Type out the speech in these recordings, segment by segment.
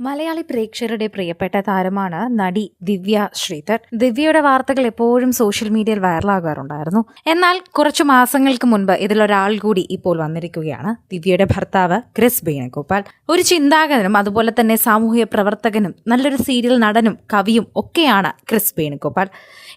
മലയാളി പ്രേക്ഷകരുടെ പ്രിയപ്പെട്ട താരമാണ് നടി ദിവ്യ ശ്രീധർ. ദിവ്യയുടെ വാർത്തകൾ എപ്പോഴും സോഷ്യൽ മീഡിയയിൽ വൈറലാകാറുണ്ടായിരുന്നു. എന്നാൽ കുറച്ചു മാസങ്ങൾക്ക് മുൻപ് ഇതിലൊരാൾ കൂടി ഇപ്പോൾ വന്നിരിക്കുകയാണ്. ദിവ്യയുടെ ഭർത്താവ് ക്രിസ് ബേനഗോപാൽ ഒരു ചിന്താഗതനും അതുപോലെ തന്നെ സാമൂഹിക പ്രവർത്തകനും നല്ലൊരു സീരിയൽ നടനും കവിയും ഒക്കെയാണ് ക്രിസ് ബീനഗോപാൽ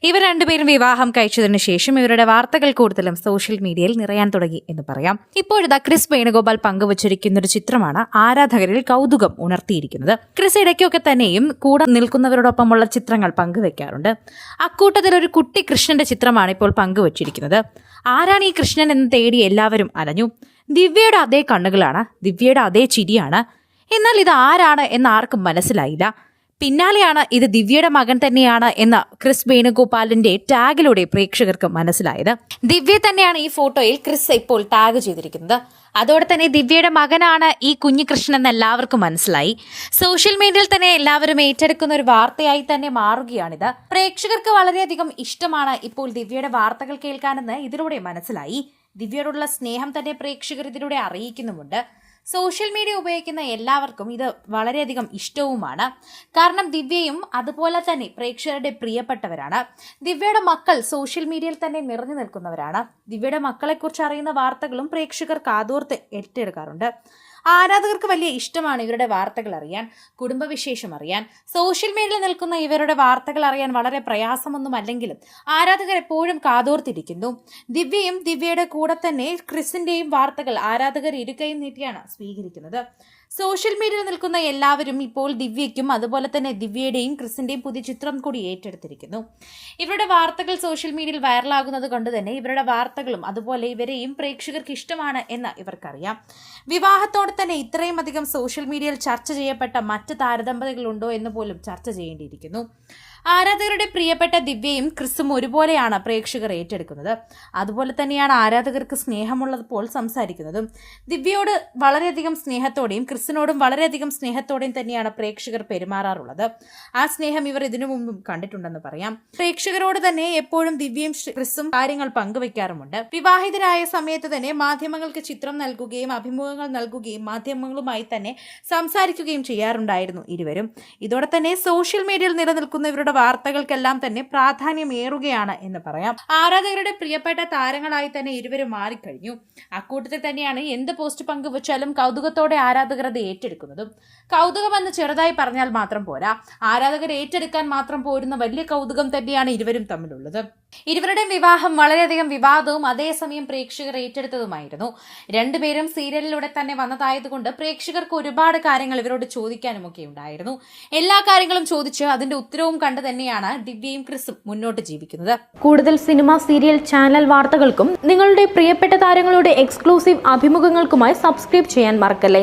ഇവർ രണ്ടുപേരും വിവാഹം കഴിച്ചതിനു ശേഷം ഇവരുടെ വാർത്തകൾ കൂടുതലും സോഷ്യൽ മീഡിയയിൽ നിറയാൻ തുടങ്ങി എന്ന് പറയാം. ഇപ്പോഴിതാ ക്രിസ് വേണുഗോപാൽ പങ്കുവച്ചിരിക്കുന്ന ഒരു ചിത്രമാണ് ആരാധകരിൽ കൗതുകം ഉണർത്തിയിരിക്കുന്നത്. ക്രിസ് ഇടയ്ക്കൊക്കെ തന്നെയും കൂടെ നിൽക്കുന്നവരോടൊപ്പമുള്ള ചിത്രങ്ങൾ പങ്കുവെക്കാറുണ്ട്. അക്കൂട്ടത്തിൽ ഒരു കുട്ടി കൃഷ്ണന്റെ ചിത്രമാണ് ഇപ്പോൾ പങ്കുവച്ചിരിക്കുന്നത്. ആരാണ് ഈ കൃഷ്ണൻ എന്ന് തേടി എല്ലാവരും അലഞ്ഞു. ദിവ്യയുടെ അതേ കണ്ണുകളാണ് ദിവ്യയുടെ അതേ ചിരിയാണ്. എന്നാൽ ഇത് ആരാണ് എന്ന് ആർക്കും മനസ്സിലായില്ല. പിന്നാലെയാണ് ഇത് ദിവ്യയുടെ മകൻ തന്നെയാണ് എന്ന് ക്രിസ് വേണുഗോപാലിന്റെ ടാഗിലൂടെ പ്രേക്ഷകർക്ക് മനസ്സിലായത്. ദിവ്യ തന്നെയാണ് ഈ ഫോട്ടോയിൽ ക്രിസ് ഇപ്പോൾ ടാഗ് ചെയ്തിരിക്കുന്നത്. അതോടെ തന്നെ ദിവ്യയുടെ മകനാണ് ഈ കുഞ്ഞു കൃഷ്ണൻ എന്ന് എല്ലാവർക്കും മനസ്സിലായി. സോഷ്യൽ മീഡിയയിൽ തന്നെ എല്ലാവരും ഏറ്റെടുക്കുന്ന ഒരു വാർത്തയായി തന്നെ മാറുകയാണിത്. പ്രേക്ഷകർക്ക് വളരെയധികം ഇഷ്ടമാണ് ഇപ്പോൾ ദിവ്യയുടെ വാർത്തകൾ കേൾക്കാനെന്ന് ഇതിലൂടെ മനസ്സിലായി. ദിവ്യയോടുള്ള സ്നേഹം തന്നെ പ്രേക്ഷകർ ഇതിലൂടെ അറിയിക്കുന്നുമുണ്ട്. സോഷ്യൽ മീഡിയ ഉപയോഗിക്കുന്ന എല്ലാവർക്കും ഇത് വളരെയധികം ഇഷ്ടവുമാണ്. കാരണം ദിവ്യയും അതുപോലെ തന്നെ പ്രേക്ഷകരുടെ പ്രിയപ്പെട്ടവരാണ്. ദിവ്യയുടെ മക്കൾ സോഷ്യൽ മീഡിയയിൽ തന്നെ നിറഞ്ഞു നിൽക്കുന്നവരാണ്. ദിവ്യയുടെ മക്കളെക്കുറിച്ച് അറിയുന്ന വാർത്തകളും പ്രേക്ഷകർ കാതോർത്ത് ഏറ്റെടുക്കാറുണ്ട്. ആരാധകർക്ക് വലിയ ഇഷ്ടമാണ് ഇവരുടെ വാർത്തകൾ അറിയാൻ കുടുംബവിശേഷം അറിയാൻ സോഷ്യൽ മീഡിയയിൽ നിൽക്കുന്ന ഇവരുടെ വാർത്തകൾ അറിയാൻ വളരെ പ്രയാസമൊന്നും അല്ലെങ്കിലും ആരാധകർ എപ്പോഴും കാതോർത്തിരിക്കുന്നു. ദിവ്യയും ദിവ്യയുടെ കൂടെ തന്നെ ക്രിസിന്റെയും വാർത്തകൾ ആരാധകർ ഇരുകയും നീട്ടിയാണ് സ്വീകരിക്കുന്നത്. സോഷ്യൽ മീഡിയയിൽ നിൽക്കുന്ന എല്ലാവരും ഇപ്പോൾ ദിവ്യയ്ക്കും അതുപോലെ തന്നെ ദിവ്യയുടെയും ക്രിസിന്റെയും പുതിയ ചിത്രം കൂടി ഏറ്റെടുത്തിരിക്കുന്നു. ഇവരുടെ വാർത്തകൾ സോഷ്യൽ മീഡിയയിൽ വൈറലാകുന്നത് കൊണ്ട് തന്നെ ഇവരുടെ വാർത്തകളും അതുപോലെ ഇവരെയും പ്രേക്ഷകർക്ക് ഇഷ്ടമാണ് എന്ന് ഇവർക്കറിയാം. വിവാഹത്തോടെ തന്നെ ഇത്രയും അധികം സോഷ്യൽ മീഡിയയിൽ ചർച്ച ചെയ്യപ്പെട്ട മറ്റ് താരദമ്പതികളുണ്ടോ എന്ന് പോലും ചർച്ച ചെയ്യേണ്ടിയിരിക്കുന്നു. ആരാധകരുടെ പ്രിയപ്പെട്ട ദിവ്യയും ക്രിസും ഒരുപോലെയാണ് പ്രേക്ഷകർ ഏറ്റെടുക്കുന്നത്. അതുപോലെ തന്നെയാണ് ആരാധകർക്ക് സ്നേഹമുള്ളപ്പോൾ സംസാരിക്കുന്നതും. ദിവ്യയോട് വളരെയധികം സ്നേഹത്തോടെയും ക്രിസിനോടും വളരെയധികം സ്നേഹത്തോടെയും തന്നെയാണ് പ്രേക്ഷകർ പെരുമാറാറുള്ളത്. ആ സ്നേഹം ഇവർ ഇതിനു മുമ്പും കണ്ടിട്ടുണ്ടെന്ന് പറയാം. പ്രേക്ഷകരോട് തന്നെ എപ്പോഴും ദിവ്യയും ക്രിസും കാര്യങ്ങൾ പങ്കുവെക്കാറുമുണ്ട്. വിവാഹിതരായ സമയത്ത് തന്നെ മാധ്യമങ്ങൾക്ക് ചിത്രം നൽകുകയും അഭിമുഖങ്ങൾ നൽകുകയും മാധ്യമങ്ങളുമായി തന്നെ സംസാരിക്കുകയും ചെയ്യാറുണ്ടായിരുന്നു ഇരുവരും. ഇതോടെ തന്നെ സോഷ്യൽ മീഡിയയിൽ നിലനിൽക്കുന്ന ഇവരുടെ വാർത്തകൾക്കെല്ലാം തന്നെ പ്രാധാന്യമേറുകയാണ് എന്ന് പറയാം. ആരാധകരുടെ പ്രിയപ്പെട്ട താരങ്ങളായി തന്നെ ഇരുവരും മാറിക്കഴിഞ്ഞു. അക്കൂട്ടത്തിൽ തന്നെയാണ് എന്ത് പോസ്റ്റ് പങ്കുവച്ചാലും കൗതുകത്തോടെ ആരാധകർ അത് ഏറ്റെടുക്കുന്നതും. കൗതുകമെന്ന് ചെറുതായി പറഞ്ഞാൽ മാത്രം പോരാ. ആരാധകർ ഏറ്റെടുക്കാൻ മാത്രം പോരുന്ന വലിയ കൗതുകം തന്നെയാണ് ഇരുവരും തമ്മിലുള്ളത്. ഇരുവരുടെയും വിവാഹം വളരെയധികം വിവാദവും അതേസമയം പ്രേക്ഷകർ ഏറ്റെടുത്തതുമായിരുന്നു. രണ്ടുപേരും സീരിയലിലൂടെ തന്നെ വന്നതായതുകൊണ്ട് പ്രേക്ഷകർക്ക് ഒരുപാട് കാര്യങ്ങൾ ഇവരോട് ചോദിക്കാനും ഒക്കെ ഉണ്ടായിരുന്നു. എല്ലാ കാര്യങ്ങളും ചോദിച്ച് അതിന്റെ ഉത്തരവും കണ്ടു തന്നെയാണ് ദിവ്യയും ക്രിസും മുന്നോട്ട് ജീവിക്കുന്നത്. കൂടുതൽ സിനിമ സീരിയൽ ചാനൽ വാർത്തകൾക്കും നിങ്ങളുടെ പ്രിയപ്പെട്ട താരങ്ങളുടെ എക്സ്ക്ലൂസീവ് അഭിമുഖങ്ങൾക്കുമായി സബ്സ്ക്രൈബ് ചെയ്യാൻ മറക്കല്ലേ?